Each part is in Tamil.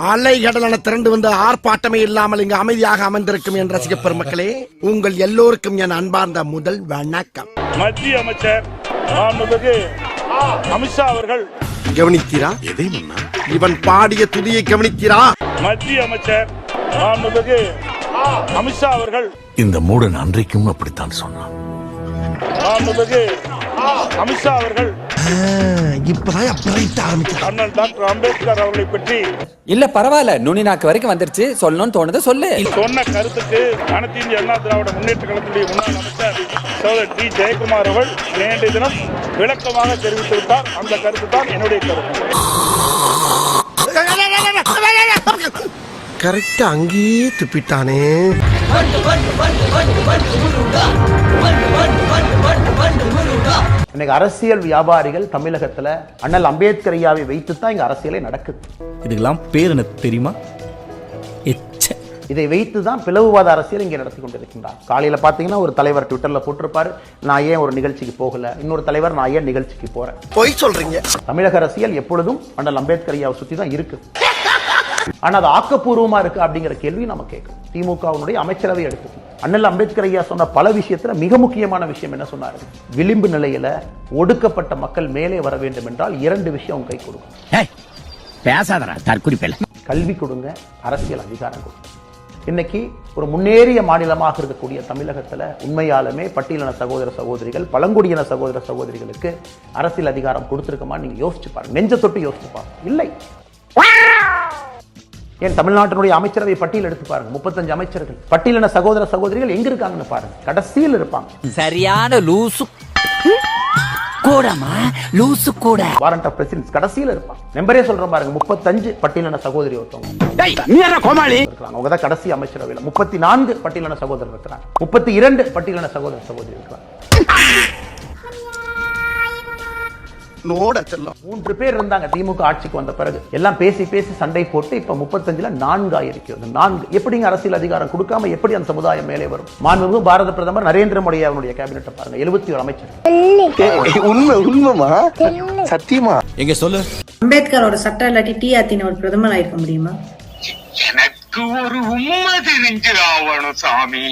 அலை கடலான திரண்டு வந்து ஆர்ப்பாட்டமே இல்லாமல் இங்கு அமைதியாக அமர்ந்திருக்கும் என் ரசிக பெருமக்களே உங்கள் எல்லோருக்கும் என் அன்பார்ந்த முதல் வணக்கம். மத்திய அமைச்சர் அமித்ஷா அவர்கள். கவனித்தீரா? எதை மன்னா? இவன் பாடிய துதியை கவனித்தீரா? மத்திய அமைச்சர் அமித்ஷா அவர்கள். இந்த மூடன் அன்றைக்கும் அப்படித்தான் சொன்னான். அமித்ஷா அவர்கள். இப்பதான் அப்ரைட் ஆரம்பிக்கிறான் அண்ணல் டாக்டர் அம்பேத்கர் அவர்களை பற்றி இல்ல பரவாயில்ல. நுனி நாக்கு வரைக்கும் வந்துருச்சு. சொல்லணும்னு தோணுது சொல்லு. சொன்ன கருத்துக்கு அனைத்து இந்திய அண்ணா திராவிட முன்னேற்ற கழகத்துடைய முன்னாள் அமைச்சர் சோதர் டி. ஜெயக்குமார் அவர்கள் நேற்றைய தினம் விளக்கமாக தெரிவித்து விட்டார். அந்த கருத்து தான் என்னுடைய கருத்து. கரெக்டா அங்கேயே துப்பிட்டானே. இன்னைக்கு அரசியல் வியாபாரிகள் தமிழகத்துல அண்ணல் அம்பேத்கர் ஐயாவை வைத்து தான் இங்க அரசியலே நடக்குது. இதுக்கெல்லாம் பேர் எனக்கு தெரியுமா? எச்ச. இதை வைத்து தான் பிளவுவாத அரசியல் இங்கே நடத்தி கொண்டிருக்கின்றார். காலையில பாத்தீங்கன்னா ஒரு தலைவர் ட்விட்டர்ல போட்டிருப்பாரு நான் ஏன் ஒரு நிகழ்ச்சிக்கு போகல? இன்னொரு தலைவர் நான் ஏன் நிகழ்ச்சிக்கு போறேன்? பொய் சொல்றீங்க. தமிழக அரசியல் எப்பொழுதும் அண்ணல் அம்பேத்கர் ஐயாவை சுத்தி தான் இருக்கு. ஆனா அது ஆக்கப்பூர்வமா இருக்கு அப்படிங்கிற கேள்வி நம்ம கேட்கும் திமுகவினுடைய அமைச்சரவை எடுத்து. அண்ணல் அம்பேத்கர் ஐயா சொன்ன பல விஷயத்துல மிக முக்கியமான விஷயம் என்ன சொன்னாரு? விளிம்பு நிலையில ஒடுக்கப்பட்ட மக்கள் மேலே வர வேண்டும் என்றால் இரண்டு விஷயம் கை கொடுக்கும். தற்குறிப்பில் கல்வி கொடுங்க அரசியல் அதிகாரம் கொடுங்க. இன்னைக்கு ஒரு முன்னேறிய மாநிலமாக இருக்கக்கூடிய தமிழகத்துல உண்மையாலுமே பட்டியலின சகோதர சகோதரிகள் பழங்குடியின சகோதர சகோதரிகளுக்கு அரசியல் அதிகாரம் கொடுத்திருக்கமா நீங்க யோசிச்சு பாருங்க. நெஞ்ச தொட்டு யோசிச்சு பாருங்க. இல்லை. ஏன் தமிழ்நாட்டினுடைய அமைச்சரவை பட்டியல் எடுத்து பாருங்க முப்பத்தஞ்சு அமைச்சர்கள். பட்டியலின சகோதர சகோதரிகள் எங்க இருக்காங்கன்னு பாருங்க. கடைசியில் இருப்பாங்க. சரியான லூசு. கூடமா லூசு கூட. வாரண்ட் ஆஃப் பிரசிடென்ஸ் கடைசியில் இருப்பாங்க. நம்பரே சொல்றேன் பாருங்க முப்பத்தஞ்சு பட்டியலின சகோதரி ஒருத்தவங்க. நீ என்ன கோமாளி? இருக்கிறாங்க அவங்க தான் கடைசி அமைச்சரவையில். முப்பத்தி நான்கு பட்டியலான சகோதரர் இருக்கிறாங்க. முப்பத்தி இரண்டு பட்டியலான சகோதர சகோதரி இருக்கிறாங்க. நோட செல்லம். மூன்று பேர் இருந்தாங்க திமுக ஆட்சிக்கு வந்த பிறகு. எல்லாம் பேசி பேசி சண்டை போட்டு இப்ப முப்பத்தஞ்சுல நான்கு ஆயிருக்கிறது நான்கு எப்படிங்க அரசியல் அதிகாரம் கொடுக்காம எப்படி அந்த சமுதாயம் மேலே வரும்? மாண்புமிகு பாரத பிரதமர் நரேந்திர மோடி அவருடைய கேபினெட்டை பாருங்க. எழுபத்தி ஒரு அமைச்சர் உண்மை உண்மைமா சத்தியமா? எங்க சொல்லு? அம்பேத்கரோட சட்டம் இல்லாட்டி டி ஆத்தின ஒரு பிரதமர் ஆயிருக்க முடியுமா? எனக்கு ஒரு உண்மை தெரிஞ்சு ஆவணும் சாமி.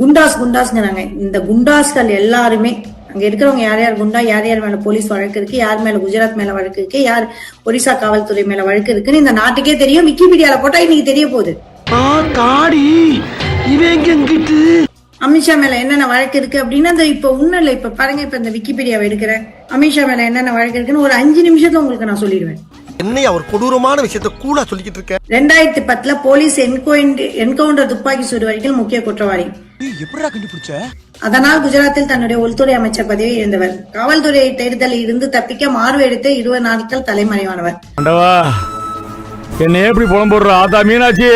குண்டாஸ் குண்டாஸ்ங்கிறாங்க. இந்த குண்டாஸ்கள் எல்லாருமே அங்க இருக்கிறவங்க யார் யார் குண்டா யார் யார் மேல போலீஸ் வழக்கு இருக்கு யார் மேல குஜராத் மேல வழக்கு இருக்கு யார் ஒரிசா காவல்துறை மேல வழக்கு இருக்குன்னு இந்த நாட்டுக்கே தெரியும் விக்கிபீடியால போட்டா இன்னைக்கு தெரிய போகுது. அமித்ஷா மேல என்னென்ன வழக்கு இருக்கு அப்படின்னா அந்த இப்ப ஒண்ணும் இல்ல இப்ப பாருங்க இப்ப இந்த விக்கிபீடியாவை எடுக்கிறேன் அமித்ஷா மேல என்னென்ன வழக்கு இருக்குன்னு ஒரு அஞ்சு நிமிஷத்துல உங்களுக்கு நான் சொல்லிடுவேன். என்னையா ஒரு கொடூரமான விஷயத்த கூடா சொல்லிக்கிட்டு இருக்க? ரெண்டாயிரத்தி பத்துல போலீஸ் என்கவுண்டர் துப்பாக்கி சூடு வழக்கில் முக்கிய குற்றவாளி. எப்படிடா கண்டுபிடிச்ச? அதனால் குஜராத்தில் தன்னுடைய உள்துறை அமைச்சர் பதவியை இழந்தவர். காவல்துறை தேர்தலில் இருந்து தப்பிக்க மார்பு எடுத்து இருபது நாட்கள் தலைமறைவானவர். என்ன எப்படி புலம் போடுற ஆதா மீனாட்சி?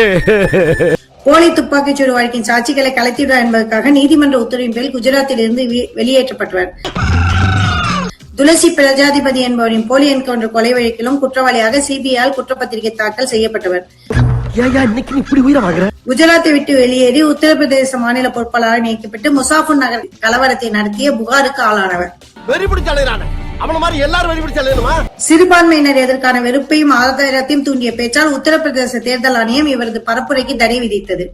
போலி துப்பாக்கிச்சூடு வழக்கின் சாட்சிகளை கலைத்திடுவார் என்பதற்காக நீதிமன்ற உத்தரவின் பேரில் குஜராத்தில் இருந்து வெளியேற்றப்பட்டவர். துளசி பிரஜாதிபதி என்பவரின் போலி என்கவுண்டர் கொலை வழக்கிலும் குற்றவாளியாக சிபிஐயால் குற்றப்பத்திரிகை தாக்கல் செய்யப்பட்டவர். குஜராத்தை விட்டு வெளியேறி உத்தரப்பிரதேச மாநில பொறுப்பாளராக நியமிக்கப்பட்டு முசாஃபர் நகர் கலவரத்தை நடத்திய புகாருக்கு ஆளானவர். சிறுபான்மையினர் எதற்கான வெறுப்பையும் ஆதாரத்தையும் தூண்டிய பேச்சால் உத்தரப்பிரதேச தேர்தல் ஆணையம் இவரது பரப்புரைக்கு தடை விதித்தது.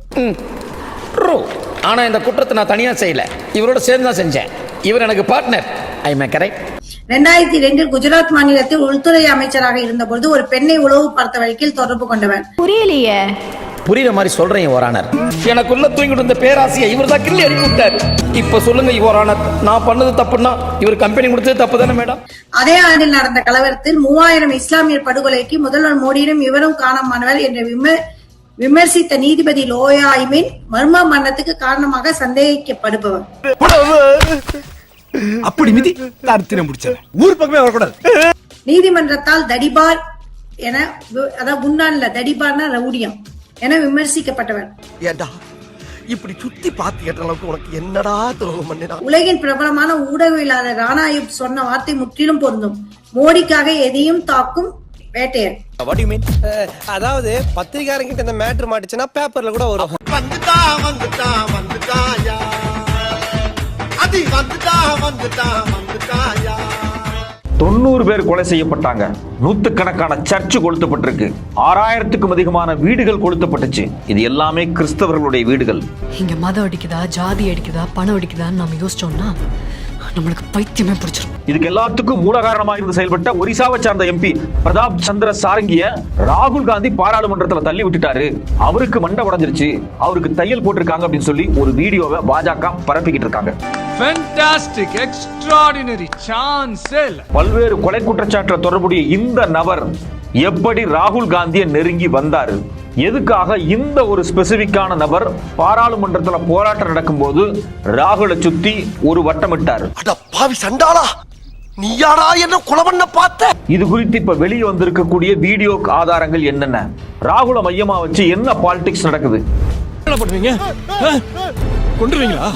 ஆனா இந்த குற்றத்தை நான் தனியா செய்யல. இவரோட சேர்ந்து தான் செஞ்சேன். இவர் எனக்கு பார்ட்னர் ஐ மே கரெக்ட் இரண்டாயிரத்தி இரண்டில் குஜராத் மாநிலத்தில் உள்துறை அமைச்சராக இருந்தபோது ஒரு பெண்ணை உளவு பார்த்த வழக்கில் தொடர்பு கொண்டவர் புரியலையே. புரியுற மாதிரி சொல்றேன் ஓரானர் எனக்குள்ள தூங்கிட்டு இருந்த பேராசையை இவர் தான் கிள்ளி அடிக்க விட்டாரு. இப்ப சொல்லுங்க ஓரானர் நான் பண்ணது தப்புன்னா இவர் கம்பெனி கொடுத்தது தப்பு தானே மேடம் அதே ஆண்டில் நடந்த கலவரத்தில் மூவாயிரம் இஸ்லாமியர் படுகொலைக்கு முதல்வர் மோடியிடம் இவரும் காரணமானவர் என்று விம- விமர்சித்த நீதிபதி லோயாய்மின் மர்ம மரணத்துக்கு காரணமாக சந்தேகிக்கப்படுபவர். அப்படி மிதி ஊர் பக்கமே வரக்கூடாது. நீதிமன்றத்தால் தடிபார் என அதாவது குண்டான்ல தடிபார்னா ரவுடியம் என விமர்சிக்கப்பட்டவர். இப்படி சுத்தி பாத்து கேட்ட அளவுக்கு உனக்கு என்னடா துரோகம் பண்ணினா? உலகின் பிரபலமான ஊடகவியலாளர் ராணா சொன்ன வார்த்தை முற்றிலும் பொருந்தும். மோடிக்காக எதையும் தாக்கும் வேட்டையர். அதாவது பத்திரிகாரங்கிட்ட இந்த மேட்ரு மாட்டுச்சுன்னா பேப்பர்ல கூட வரும். வந்துட்டா வந்துட்டா வந்துட்டாயா அது வந்துட்டா வந்துட்டா வந்துட்டாயா தொண்ணூறு பேர் கொலை செய்யப்பட்டாங்க. நூத்துக்கணக்கான சர்ச்சு கொளுத்தப்பட்டிருக்கு. ஆறாயிரத்துக்கும் அதிகமான வீடுகள் கொளுத்தப்பட்டுச்சு. இது எல்லாமே கிறிஸ்தவர்களுடைய வீடுகள். இங்க மதம் அடிக்குதா ஜாதி அடிக்குதா பணம் அடிக்குதான்னு நம்ம யோசிச்சோம்னா நம்மளுக்கு பைத்தியமே பிடிச்சிரும். இதுக்கு எல்லாத்துக்கும் மூல காரணமாக இருந்து செயல்பட்ட ஒரிசாவை சார்ந்த எம்பி பிரதாப் சந்திர சாரங்கிய ராகுல் காந்தி பாராளுமன்றத்துல தள்ளி விட்டுட்டாரு. அவருக்கு மண்டை உடைஞ்சிருச்சு. அவருக்கு தையல் போட்டிருக்காங்க அப்படின்னு சொல்லி ஒரு வீடியோவை பாஜக பரப்பிக்கிட்டு இருக்காங்க. பல்வேறு கொலை குற்றச்சாட்டுல தொடர்புடைய இந்த நபர் எப்படி ராகுல் காந்தியை நெருங்கி வந்தாரு? எதுக்காக இந்த ஒரு ஸ்பெசிபிக்கான நபர் பாராளுமன்றத்துல போராட்டம் நடக்கும்போது ராகுலை சுத்தி ஒரு வட்டமிட்டார் அட பாவி சண்டாளா! நீயாடா என்ன கொலை பண்ண பார்த்த? இது குறித்து இப்ப வெளியே வந்திருக்கக்கூடிய வீடியோ ஆதாரங்கள் என்னென்ன? ராகுல மையமா வச்சு என்ன பாலிடிக்ஸ் நடக்குது? என்ன பண்ணுவீங்க? கொண்டுருவீங்களா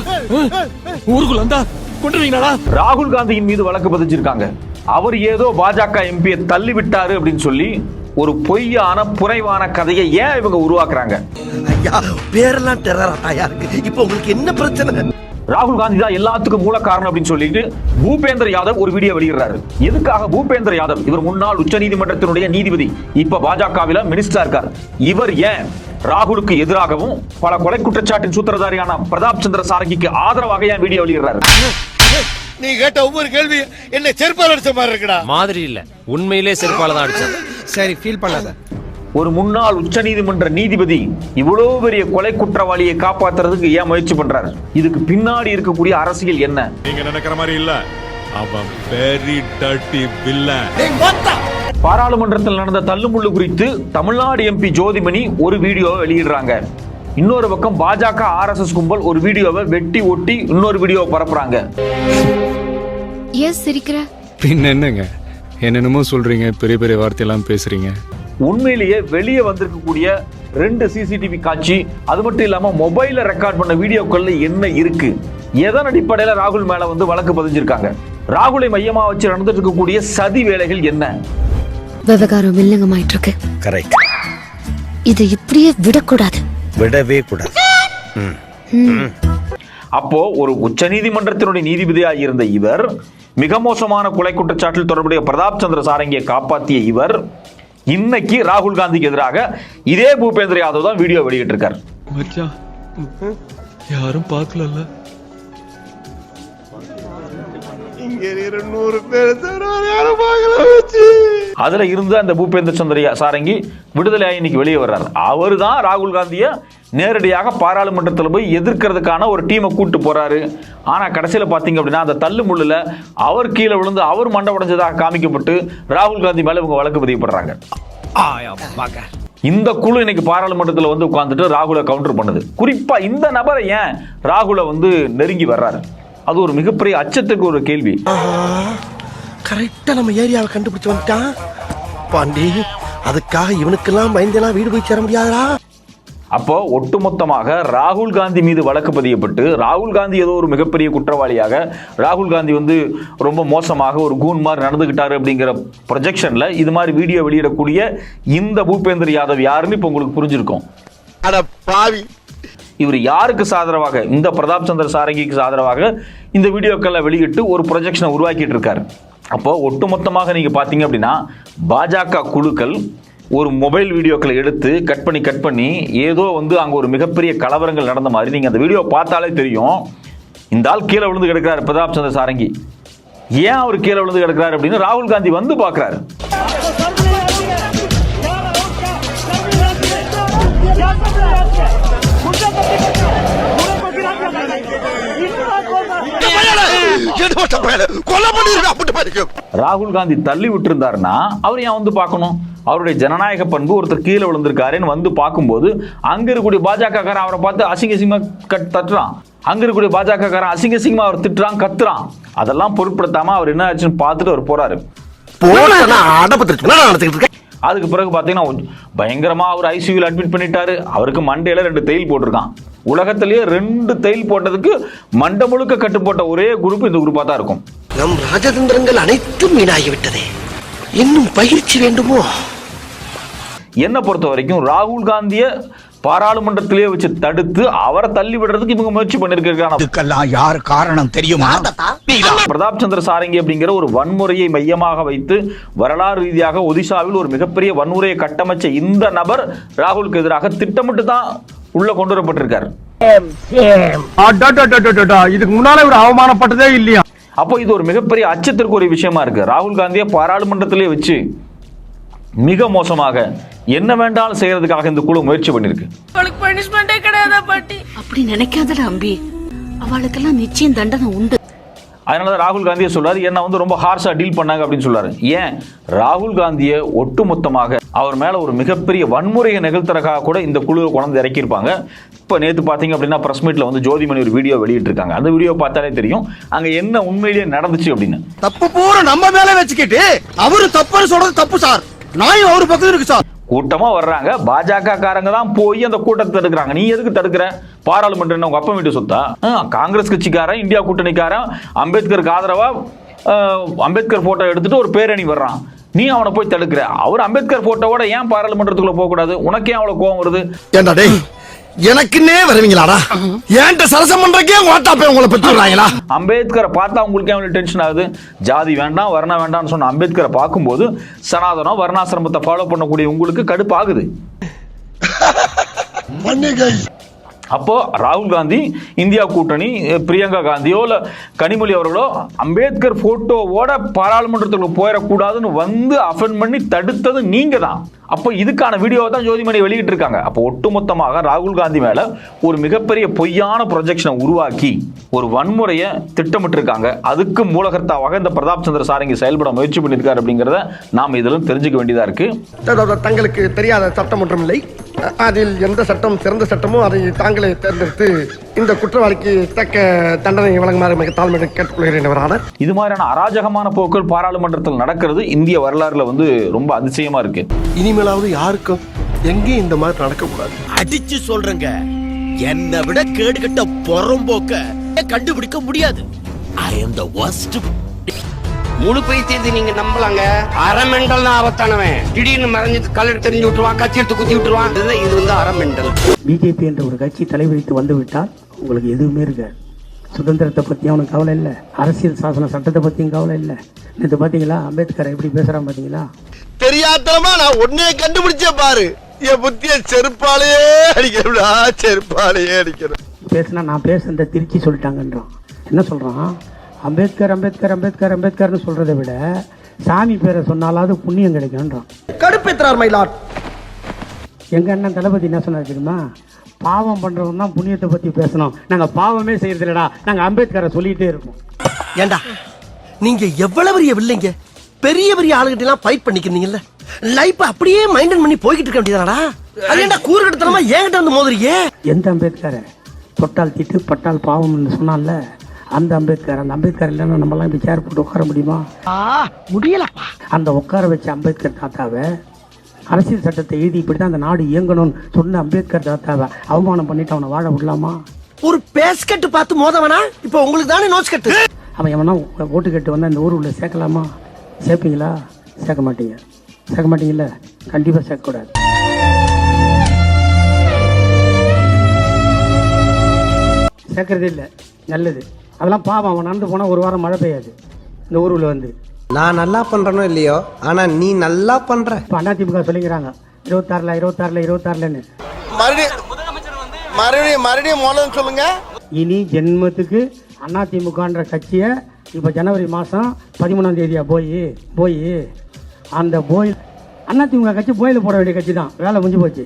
ஊருக்குள்ள வந்தா கொண்டுருவீங்களா ராகுல் காந்தியின் மீது வழக்கு பதிஞ்சிருக்காங்க அவர் ஏதோ பாஜக எம்பியை தள்ளி விட்டாரு அப்படின்னு சொல்லி ஒரு பொய்யான புனைவான கதையை ஏன் இவங்க உருவாக்குறாங்க? ஐயா பேரெல்லாம் டெரரா தாயா இருக்கு. இப்போ உங்களுக்கு என்ன பிரச்சனை? ராகுல் காந்தி தான் எல்லாத்துக்கும் மூல காரணம் அப்படின்னு சொல்லிட்டு பூபேந்தர் யாதவ் ஒரு வீடியோ வெளியிடுறாரு. எதுக்காக பூபேந்தர் யாதவ்? இவர் முன்னாள் உச்சநீதிமன்றத்தினுடைய நீதிபதி. இப்ப பாஜகவில மினிஸ்டரா இருக்கார். இவர் ஏன் ராகுலுக்கு எதிராகவும் பல கொலை குற்றச்சாட்டின் சூத்திரதாரியான பிரதாப் சந்திர சாரங்கிக்கு ஆதரவாக ஏன் வீடியோ வெளியிடுறாரு? நீ கேட்ட ஒவ்வொரு கேள்வி என்ன செருப்பால் அடிச்ச மாதிரி இருக்குடா. மாதிரி இல்ல. உண்மையிலே செருப்பால தான் அடிச்சேன். சரி ஃபீல் பண்ணாத. ஒரு முன்னாள் உச்சநீதிமன்ற நீதிபதி இவ்வளவு பெரிய கொலை குற்றவாளியை காப்பாத்துறதுக்கு ஏன் முயற்சி பண்றாரு? இதுக்கு பின்னாடி இருக்கக்கூடிய அரசியல் என்ன? நீங்க நினைக்கிற மாதிரி இல்ல. அவன் வெரி டர்ட்டி வில்லன் பாராளுமன்றத்தில் நடந்த தள்ளுமுள்ளு குறித்து தமிழ்நாடு எம்பி ஜோதிமணி ஒரு வீடியோவை வெளியிடுறாங்க. இன்னொரு பக்கம் பாஜக ஆர்எஸ்எஸ் கும்பல் ஒரு வீடியோவை வெட்டி ஒட்டி இன்னொரு வீடியோவை பரப்புறாங்க. ஏன் சிரிக்கிற? பின்ன என்னங்க? என்னென்னமோ சொல்றீங்க பெரிய பெரிய வார்த்தையெல்லாம் பேசுறீங்க. உண்மையிலேயே வெளியே வந்திருக்கக்கூடிய ரெண்டு சிசிடிவி காட்சி அது மட்டும் இல்லாம மொபைல்ல ரெக்கார்ட் பண்ண வீடியோக்கள்ல என்ன இருக்கு? எதன் அடிப்படையில ராகுல் மேல வந்து வழக்கு பதிஞ்சிருக்காங்க? ராகுலை மையமா வச்சு நடந்துட்டு இருக்கக்கூடிய சதி வேலைகள் என்ன? விவகாரம் வில்லங்கமாயிட்டு இருக்கு கரெக்ட். இதை இப்படியே விடக்கூடாது. விடவே கூடாது. அப்போ ஒரு உச்சநீதிமன்றத்தினுடைய நீதிபதியாக இருந்த இவர் மிக மோசமான கொலை குற்றச்சாட்டில் தொடர்புடைய பிரதாப் சந்திர சாரங்கியை காப்பாற்றிய இவர் இன்னைக்கு ராகுல் காந்திக்கு எதிராக இதே பூபேந்திர யாதவ் தான் வீடியோ வெளியிட்டு இருக்கார் மச்சான் யாரும் பார்க்கலல்ல. அதுல இருந்து அந்த பூபேந்திர சந்திர சாரங்கி விடுதலையாகி இன்னைக்கு வெளியே வர்றாரு. அவர் தான் ராகுல் காந்தியை நேரடியாக பாராளுமன்றத்தில் போய் எதிர்க்கிறதுக்கான ஒரு டீமை கூட்டு போறாரு. ஆனா கடைசியில பாத்தீங்க அப்படின்னா அந்த தள்ளு முள்ளுல அவர் கீழே விழுந்து அவர் மண்டை உடைஞ்சதாக காமிக்கப்பட்டு ராகுல் காந்தி மேல இவங்க வழக்கு பதிவுப்படுறாங்க இந்த குழு இன்னைக்கு பாராளுமன்றத்தில் வந்து உட்கார்ந்துட்டு ராகுலை கவுண்டர் பண்ணுது. குறிப்பா இந்த நபரை ஏன் ராகுலை வந்து நெருங்கி வர்றாரு? அது ஒரு மிகப்பெரிய அச்சத்துக்கு ஒரு கேள்வி. கரெக்டா நம்ம ஏரியாவை கண்டுபிடிச்சு வந்துட்டான். பாண்டி அதுக்காக இவனுக்கெல்லாம் பயந்தெல்லாம் வீடு போய் சேர முடியாதா அப்போ ஒட்டுமொத்தமாக ராகுல் காந்தி மீது வழக்கு பதியப்பட்டு ராகுல் காந்தி ஏதோ ஒரு மிகப்பெரிய குற்றவாளியாக ராகுல் காந்தி வந்து ரொம்ப மோசமாக ஒரு கூன் மாதிரி நடந்துகிட்டாரு அப்படிங்கிற ப்ரொஜெக்ஷன்ல இது மாதிரி வீடியோ வெளியிடக்கூடிய இந்த பூபேந்தர் யாதவ் யாருன்னு இப்போ உங்களுக்கு புரிஞ்சிருக்கும். அட பாவி. இவர் யாருக்கு சாதரவாக இந்த பிரதாப் சந்திர சாரங்கிக்கு ஆதரவாக இந்த வீடியோக்களை வெளியிட்டு ஒரு ப்ரொஜெக்ஷனை உருவாக்கிட்டு இருக்காரு. அப்போ ஒட்டுமொத்தமாக நீங்க பாத்தீங்க அப்படின்னா பாஜக குழுக்கள் ஒரு மொபைல் வீடியோக்களை எடுத்து கட் பண்ணி கட் பண்ணி ஏதோ வந்து அங்கே ஒரு மிகப்பெரிய கலவரங்கள் நடந்த மாதிரி நீங்கள் அந்த வீடியோ பார்த்தாலே தெரியும். இந்த ஆள் கீழே விழுந்து கிடக்கிறார் பிரதாப் சந்திர சாரங்கி. ஏன் அவர் கீழே விழுந்து கிடக்கிறார் அப்படின்னு ராகுல் காந்தி வந்து பார்க்குறாரு. ராகுல் காந்தி தள்ளி விட்டுருந்தாருன்னா அவர் ஏன் வந்து பார்க்கணும்? அவருடைய ஜனநாயக பண்பு ஒருத்தர் கீழே விழுந்திருக்காருன்னு வந்து பார்க்கும்போது அங்க இருக்கக்கூடிய பாஜக காரன் அவரை பார்த்து அசிங்க அசிங்கமா கட் தட்டுறான். அங்க இருக்கக்கூடிய பாஜக காரன் அசிங்க அசிங்கமா அவர் திட்டுறான் கத்துறான். அதெல்லாம் பொருட்படுத்தாம அவர் என்ன ஆச்சுன்னு பார்த்துட்டு அவர் போறாரு. அதுக்கு பிறகு பார்த்தீங்கன்னா பயங்கரமா அவர் ஐசியூல அட்மிட் பண்ணிட்டாரு. அவருக்கு மண்டையில ரெண்டு தையல் போட்டிருக்கான். உலகத்திலேயே ரெண்டு தையல் போட்டதுக்கு மண்டை முழுக்க கட்டு போட்ட ஒரே குரூப் இந்த குரூப்பா தான் இருக்கும். நம் ராஜதந்திரங்கள் அனைத்தும் வீணாகிவிட்டதே. இன்னும் பயிற்சி வேண்டுமோ? என்னை பொறுத்த வரைக்கும் ராகுல் காந்தியை பாராளுமன்றத்திலேயே வச்சு தடுத்து அவரை தள்ளி விடுறதுக்கு இவங்க முயற்சி பண்ணிருக்காங்க. யார் காரணம் தெரியுமா? பிரதாப் சந்திர சாரங்கி அப்படிங்கிற ஒரு வன்முறையை மையமாக வைத்து வரலாறு ரீதியாக ஒடிசாவில் ஒரு மிகப்பெரிய வன்முறையை கட்டமைச்ச இந்த நபர் ராகுலுக்கு எதிராக திட்டமிட்டு தான் உள்ள கொண்டு வரப்பட்டிருக்கார். இதுக்கு முன்னால ஒரு அவமானப்பட்டதே இல்லையா? அப்போ இது ஒரு மிகப்பெரிய அச்சத்திற்கு ஒரு விஷயமா இருக்கு. ராகுல் காந்தியை பாராளுமன்றத்திலே வச்சு மிக மோசமாக என்ன வேண்டாலும் செய்யறதுக்காக இந்த குழு முயற்சி பண்ணிருக்கு. அப்படி நினைக்காதடா அம்பி. அவளுக்கெல்லாம் நிச்சயம் தண்டனை உண்டு. அதனால தான் ராகுல் காந்தியை சொல்றாரு என்ன வந்து ரொம்ப ஹார்ஷா டீல் பண்ணாங்க அப்படின்னு சொல்றாரு. ஏன்? ராகுல் காந்தியை ஒட்டுமொத்தமாக அவர் மேல ஒரு மிகப்பெரிய வன்முறையை நிகழ்த்துறக்காக கூட இந்த குழுவை கொண்டு இறக்கியிருப்பாங்க. இப்போ நேற்று பார்த்தீங்க அப்படின்னா பிரஸ் மீட்ல வந்து ஜோதிமணி ஒரு வீடியோ வெளியிட்டிருக்காங்க. அந்த வீடியோ பார்த்தாலே தெரியும் அங்க என்ன உண்மையிலேயே நடந்துச்சு அப்படின்னு. தப்பு பூரா நம்ம மேல வச்சுக்கிட்டு அவரு தப்புன்னு சொல்றது தப்பு சார். நாயும் அவரு பக்கம் இருக்கு சார். கூட்டமா வர்றாங்க. பாஜக காரங்க தான் போய் அந்த கூட்டத்தை தடுக்கிறாங்க. நீ எதுக்கு தடுக்கிற? பாராளுமன்றம் உங்க அப்பா வீட்டு சொத்தா? காங்கிரஸ் கட்சிக்காரன் இந்தியா கூட்டணிக்காரன் அம்பேத்கருக்கு ஆதரவா அம்பேத்கர் போட்டோ எடுத்துட்டு ஒரு பேரணி வர்றான். நீ அவனை போய் தடுக்கிற. அவர் அம்பேத்கர் போட்டோவோட ஏன் பாராளுமன்றத்துக்குள்ள போக கூடாது உனக்கே அவ்வளவு கோவம் வருது? எனக்குன்னே வருவீங்களாடா? ஏன்ட்ட சரசம் பண்றக்கே ஓட்டா போய் உங்களை பெற்று விடுறாங்களா? அம்பேத்கரை பார்த்தா உங்களுக்கு எவ்வளவு டென்ஷன் ஆகுது. ஜாதி வேண்டாம் வர்ணம் வேண்டாம்னு சொன்ன அம்பேத்கரை பார்க்கும்போது சனாதனம் வர்ணாசிரமத்தை ஃபாலோ பண்ணக்கூடிய உங்களுக்கு கடுப்பாகுது. அப்போ ராகுல் காந்தி இந்தியா கூட்டணி பிரியங்கா காந்தியோ இல்ல கனிமொழி அவர்களோ அம்பேத்கர் போட்டோவோட பாராளுமன்றத்துக்குள்ள போயிடக்கூடாதுன்னு வந்து அஃபெண்ட் பண்ணி தடுத்தது நீங்க தான் அப்போ இதுக்கான வீடியோவை தான் ஜோதிமணி வெளியிட்டு இருக்காங்க அப்போ ஒட்டுமொத்தமாக ராகுல் காந்தி மேல ஒரு மிகப்பெரிய பொய்யான ப்ரொஜெக்ஷனை உருவாக்கி ஒரு வன்முறையை திட்டமிட்டிருக்காங்க. அதுக்கு மூலகர்த்தாவாக இந்த பிரதாப் சந்திர சாரங்கி செயல்பட முயற்சி பண்ணியிருக்காரு அப்படிங்கிறத நாம் இதிலும் தெரிஞ்சுக்க வேண்டியதா இருக்கு. தங்களுக்கு தெரியாத சட்டம் ஒன்றும் இல்லை அதில் எந்த சட்டம் சிறந்த சட்டமோ அதை தாங்களே தேர்ந்தெடுத்து இந்த குற்றவாளிக்கு தக்க தண்டனை வழங்குமாறு மிக தாழ்மையுடன் கேட்டுக்கொள்கிறேன் அவரான இது மாதிரியான அராஜகமான போக்கள் பாராளுமன்றத்தில் நடக்கிறது. இந்திய வரலாறுல வந்து ரொம்ப அதிசயமா இருக்கு. இனிமேலாவது யாருக்கும் எங்கேயும் இந்த மாதிரி நடக்கக்கூடாது. அடிச்சு சொல்றேங்க. என்னை விட கேடுகட்ட பொறம்போக்க கண்டுபிடிக்க முடியாது? I am the worst. முழு பைத்தியத்தை நீங்க நம்பலாங்க. அறமெண்டல் ஆபத்தானவன். திடீர்னு மறைஞ்சு கல்லெடுத்து தெரிஞ்சு விட்டுருவான் கத்தி எடுத்து குத்தி விட்டுருவான். இது வந்து அறமெண்டல் பிஜேபி என்ற ஒரு கட்சி தலைவிரித்து வந்து விட்டால் உங்களுக்கு எதுவுமே இருக்காது. சுதந்திரத்தை பத்தி அவனுக்கு கவலை இல்லை. அரசியல் சாசன சட்டத்தை பத்தியும் கவலை இல்லை. நேற்று பாத்தீங்களா அம்பேத்கர் எப்படி பேசுறான் பாத்தீங்களா? தெரியாதனமா நான் உன்னைய கண்டுபிடிச்சே பாரு. என் புத்திய செருப்பாலேயே அடிக்கிறா செருப்பாலேயே அடிக்கிறேன். பேசுனா நான் பேசுறத திருச்சி சொல்லிட்டாங்கன்றான். என்ன சொல்றான்? அம்பேத்கர் அம்பேத்கர் அம்பேத்கர் அம்பேத்கர்னு சொல்றதை விட சாமி பேரை சொன்னாலாவது புண்ணியம் கிடைக்கும்ன்றான். கடுப்பேற்றார் மயிலாட் எங்க அண்ணன் தளபதி என்ன சொன்னார் தெரியுமா? பாவம் பண்றவன் தான் புண்ணியத்தை பத்தி பேசணும். நாங்க பாவமே செய்யறது இல்லடா நாங்க அம்பேத்கரை சொல்லிட்டே இருக்கோம். ஏண்டா நீங்க எவ்வளவு பெரிய வில்லைங்க? பெரிய பெரிய ஆளுகிட்ட எல்லாம் ஃபைட் பண்ணிக்கிறீங்கல்ல? லைஃப் அப்படியே மைண்டன் பண்ணி போய்கிட்டு இருக்க வேண்டியதாடா அது ஏன்டா கூறுகட்டத்தனமா என்கிட்ட வந்து மோதுறீங்க? எந்த அம்பேத்கரை? தொட்டால் திட்டு பட்டால் பாவம்னு சொன்னான்ல. அந்த அம்பேத்கர் அந்த அம்பேத்கர் இல்லைன்னா நம்மலாம் இப்படி சேர் போட்டு உட்கார முடியுமா? முடியலப்பா. அந்த உட்கார வச்ச அம்பேத்கர் தாத்தாவை அரசியல் சட்டத்தை எழுதி இப்படி தான் அந்த நாடு இயங்கணும்னு சொன்ன அம்பேத்கர் தாத்தாவை அவமானம் பண்ணிட்டு அவனை வாழ விடலாமா? ஒரு பேஸ்கட்டு பார்த்து மோதவனா? இப்போ உங்களுக்கு தானே நோட்ஸ் கட்டு? அவன் எவனா ஓட்டு கட்டு வந்தால் இந்த ஊர் உள்ள சேர்க்கலாமா? சேர்ப்பீங்களா? சேர்க்க மாட்டீங்க. சேர்க்க மாட்டீங்கல்ல? கண்டிப்பாக சேர்க்கக்கூடாது சேர்க்கறதே இல்லை. நல்லது. அதெல்லாம் பாவம் அவன் நடந்து போனால் ஒரு வாரம் மழை பெய்யாது. இந்த ஊருல வந்து. நான் நல்லா பண்றனோ இல்லையோ ஆனா நீ நல்லா பண்ற. இப்போ அதிமுக சொல்லிக்கிறாங்க இருபத்தாறில் இருபத்தாறில் இருபத்தாறுலன்னு. மறுபடியும் மறுபடியும் மறுபடியும் மோதம் சொல்லுங்க. இனி ஜென்மத்துக்கு அதிமுகன்ற கட்சியை இப்போ ஜனவரி மாதம் பதிமூணாம் தேதியா போய் போய் அந்த போய் அதிமுக கட்சி போயில் போட வேண்டிய கட்சி தான் வேலை முடிஞ்சு போச்சு.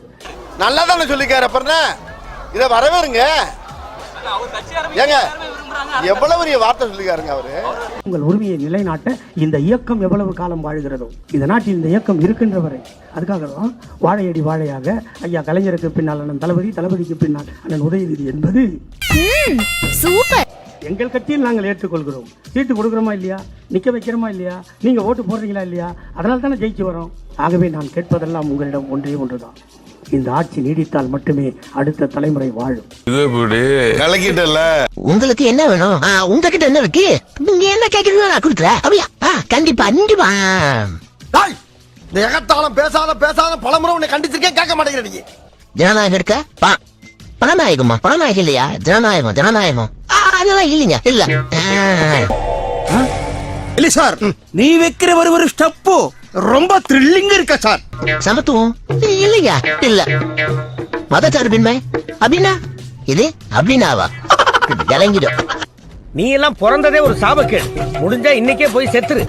நல்லா தானே சொல்லிக்காரு அப்புறம் இதை வரவேறுங்க. ஏங்க எவ்வளவு பெரிய வார்த்தை சொல்லிக்காருங்க அவரு? உங்கள் உரிமையை நிலைநாட்ட இந்த இயக்கம் எவ்வளவு காலம் வாழ்கிறதோ இந்த நாட்டில் இந்த இயக்கம் இருக்கின்ற வரை அதுக்காக தான் வாழையடி வாழையாக ஐயா கலைஞருக்கு பின்னால் அண்ணன் தளபதி தளபதிக்கு பின்னால் அண்ணன் உதயநிதி என்பது. சூப்பர். எங்கள் கட்சியில் நாங்கள் ஏற்றுக்கொள்கிறோம். சீட்டு கொடுக்குறோமா இல்லையா? நிக்க வைக்கிறோமா இல்லையா? நீங்க ஓட்டு போடுறீங்களா இல்லையா? அதனால தானே ஜெயிச்சு வரோம். ஆகவே நான் கேட்பதெல்லாம் உங்களிடம் ஒன்றே ஒன்றுதான். இந்த ஆட்சி நீடித்தால் மட்டுமே அடுத்த தலைமுறை வாழும். கலக்கிட்டல உங்களுக்கு என்ன வேணும்? உங்ககிட்ட என்ன இருக்கு? நீங்க என்ன கேக்குறீங்க நான் கொடுக்குறேன். அப்படியா? கண்டிப்பா கண்டிப்பா. இந்த எகத்தாலம் பேசாத பேசாத பலமுறை உன்னை கண்டிச்சிருக்கேன் கேட்க மாட்டேங்கிற நீ. ஜனநாயகம் இருக்க பா பணநாயகமா? பணநாயகம் இல்லையா? ஜனநாயகம் ஜனநாயகம்? ஆ, அதெல்லாம் இல்லைங்க இல்ல. இல்ல சார் நீ வைக்கிற ஒரு ஒரு ஸ்டெப்பு ரொம்ப த்ரில்லிங் இருக்கா சார்? சமத்துவம்? இல்லைங்க இல்ல. மதச்சார்பின்மை அப்படின்னா இது அப்படின்னாவா விளங்கிடும். நீ எல்லாம் பிறந்ததே ஒரு சாபக்கேடு. முடிஞ்சா இன்னைக்கே போய் செத்துரு.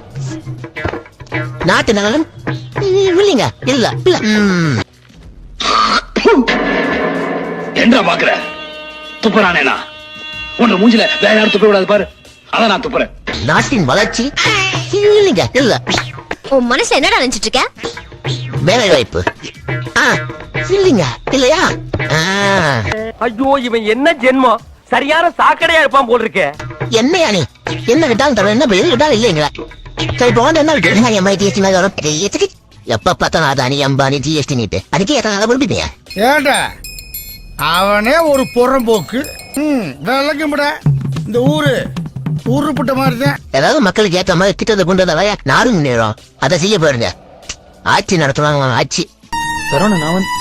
நாட்டு நலன் இல்லைங்க. இல்ல. இல்ல. என்ன பாக்குற? துப்புறானேனா உன்ன மூஞ்சில வேற யாரும் துப்ப விடாது பாரு. அதான் நான் துப்புறேன். நாட்டின் வளர்ச்சி? இல்லைங்க. இல்ல. உன் மனசுல என்னடா நினைச்சிட்டு இருக்க? வேலை வாய்ப்பு ஆ, இல்லைங்க. இல்லையா? ஐயோ இவன் என்ன ஜென்மம்? சரியான சாக்கடையா இருப்பான் போல் இருக்கே என்னையா நீ? என்ன கேட்டாலும் தர என்ன எது கேட்டாலும் இல்லைங்களா? சரி இப்போ வந்து என்ன இருக்கு? எம்ஐ மேல வரும்? பெரிய எப்ப பார்த்தாலும் அதானி அம்பானி ஜிஎஸ்டி நீட்டு. அதுக்கே எத்தனை நாளா விரும்பிட்டீங்க ஏண்டா? அவனே ஒரு புறம்போக்கு. ம் விளக்கும்பட இந்த ஊரு. ஊருப்பட்ட மாதிரி தான் ஏதாவது மக்களுக்கு ஏத்த மாதிரி திட்டத்தை கொண்டு வந்தாலே நாடும் முன்னேறும் அதை செய்ய பாருங்க ஆட்சி நடத்துவாங்க ஆட்சி. சரவண நான் வந்து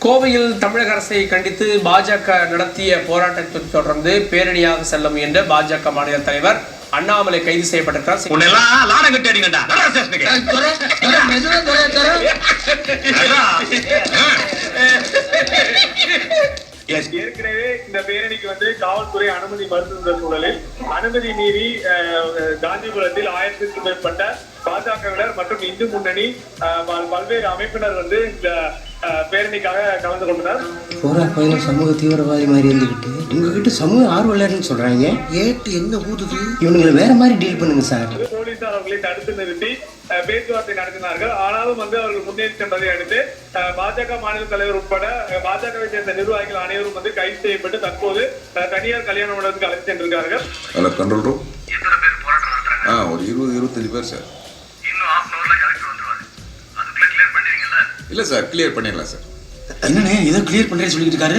கோவையில் தமிழக அரசை கண்டித்து பாஜக நடத்திய போராட்டத்தை தொடர்ந்து பேரணியாக செல்ல முயன்ற பாஜக மாநில தலைவர் அண்ணாமலை கைது செய்யப்பட்டிருக்கிறார். காவல்துறை அனுமதி மறுத்திருந்த சூழலில் அனுமதி மீறி அஹ், காஞ்சிபுரத்தில் ஆயிரத்திற்கும் மேற்பட்ட பாஜகவினர் மற்றும் இந்து முன்னணி பல்வேறு அமைப்பினர் வந்து இந்த பேரணிக்காக கலந்து கொண்டனர். போரா பையனும் சமூக தீவிரவாதி மாதிரி இருந்துகிட்டு உங்ககிட்ட சமூக ஆர்வலர்னு சொல்றாங்க. ஏட்டு என்ன ஊதுது? இவனுங்களை வேற மாதிரி டீல் பண்ணுங்க சார். போலீசார் அவர்களை தடுத்து நிறுத்தி பேச்சுவார்த்தை நடத்தினார்கள். ஆனாலும் வந்து அவர்கள் முன்னேறி சென்றதை அடுத்து பாஜக மாநில தலைவர் உட்பட பாஜகவை சேர்ந்த நிர்வாகிகள் அனைவரும் வந்து கைது செய்யப்பட்டு தற்போது தனியார் கல்யாண மண்டபத்துக்கு அழைத்து சென்றிருக்கார்கள் ஹலோ கண்ட்ரோல் ரூம் ஆ ஒரு இருபது இருபத்தஞ்சு பேர் சார். இல்லை சார் கிளியர் பண்ணிடலாம் சார். என்னண்ணே ஏதோ கிளியர் பண்றேன்னு சொல்லிட்டு இருக்காரு?